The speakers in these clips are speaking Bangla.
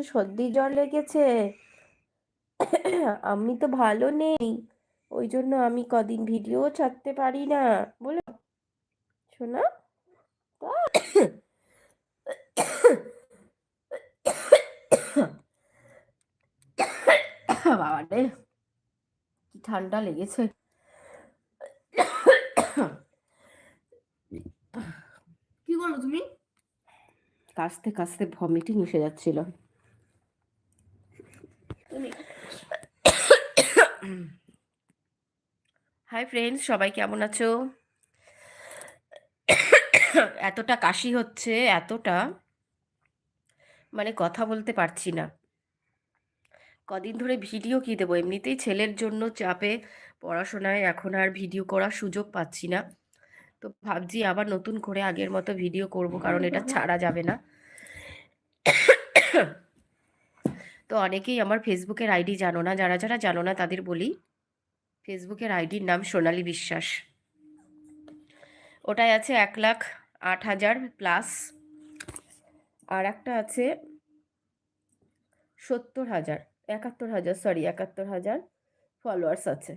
একটু সর্দি জ্বর লেগেছে। আমি তো ভালো নেই। ওই জন্য আমি কদিন ভিডিও ছাড়তে পারি না। বলো। শোনা। বাবা রে কি ঠান্ডা লেগেছে। কি করো তুমি? কাশতে কাশতে ভমিটিং এসে যাচ্ছিল। হাই ফ্রেন্ডস সবাই কেমন আছো? এতটা কাশি হচ্ছে, এতটা। মানে কথা বলতে পারছি না। কদিন ধরে ভিডিও কি দেবো? এমনিতেই ছেলের জন্য চাপে পড়াশোনায় এখন আর ভিডিও করার সুযোগ পাচ্ছি না। তো ভাবছি আবার নতুন করে আগের মতো ভিডিও করব, কারণ এটা ছাড়া যাবে না। তো অনেকেই আমার ফেসবুকের আইডি জানো না, যারা যারা জানো না তাদের বলি। ফেসবুকের আইডির নাম সোনালী বিশ্বাস। ওটাই আছে এক লাখ আট হাজার প্লাস আর একটা আছে সত্তর হাজার, একাত্তর হাজার সরি একাত্তর হাজার ফলোয়ার্স আছে।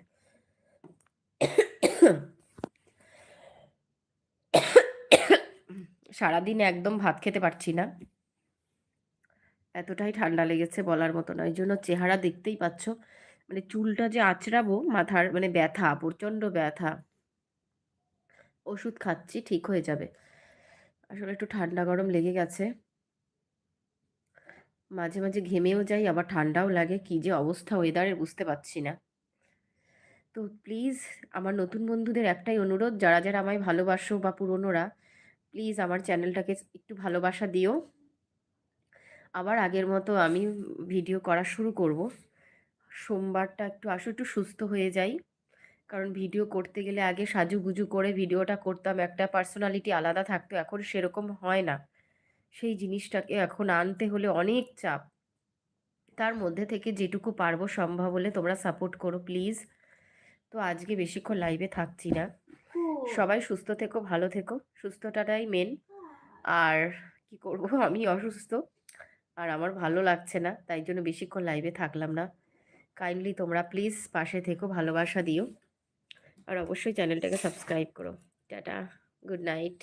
সারাদিন একদম ভাত খেতে পারছি না। এতটাই ঠান্ডা লেগেছে বলার মতো না। ওই জন্য চেহারা দেখতেই পাচ্ছ। মানে চুলটা যে আঁচড়াবো, মাথার মানে ব্যথা, প্রচণ্ড ব্যথা। ওষুধ খাচ্ছি, ঠিক হয়ে যাবে। আসলে একটু ঠান্ডা গরম লেগে গেছে। মাঝে মাঝে ঘেমেও যাই, আবার ঠান্ডাও লাগে। কী যে অবস্থা ওয়েদারের বুঝতে পারছি না। তো প্লিজ আমার নতুন বন্ধুদের একটাই অনুরোধ, যারা যারা আমায় ভালোবাসো বা পুরনোরা প্লিজ আমার চ্যানেলটাকে একটু ভালোবাসা দিও। আবার আগের মতো আমি ভিডিও করা শুরু করব। সোমবারটা একটু আসো, একটু সুস্থ হয়ে যাই। কারণ ভিডিও করতে গেলে আগে সাজুগুজু করে ভিডিওটা করতাম, একটা পার্সোনালিটি আলাদা থাকতো, এখন সেরকম হয় না। সেই জিনিসটাকে এখন আনতে হলে অনেক চাপ। তার মধ্যে থেকে যেটুকু পারব সম্ভব হলে তোমরা সাপোর্ট করো প্লিজ তো আজকে বেশিক্ষণ লাইভে থাকছি না। সবাই সুস্থ থেকো, ভালো থেকো। সুস্থতাটাই মেন আর কি করব? আমি অসুস্থ। আর আমার ভালো লাগছে না, তাই জন্য বেশিক্ষণ লাইভে থাকলাম না। কাইন্ডলি তোমরা প্লিজ পাশে থেকো, ভালোবাসা দিও। আর অবশ্যই চ্যানেলটাকে সাবস্ক্রাইব করো। Tata good night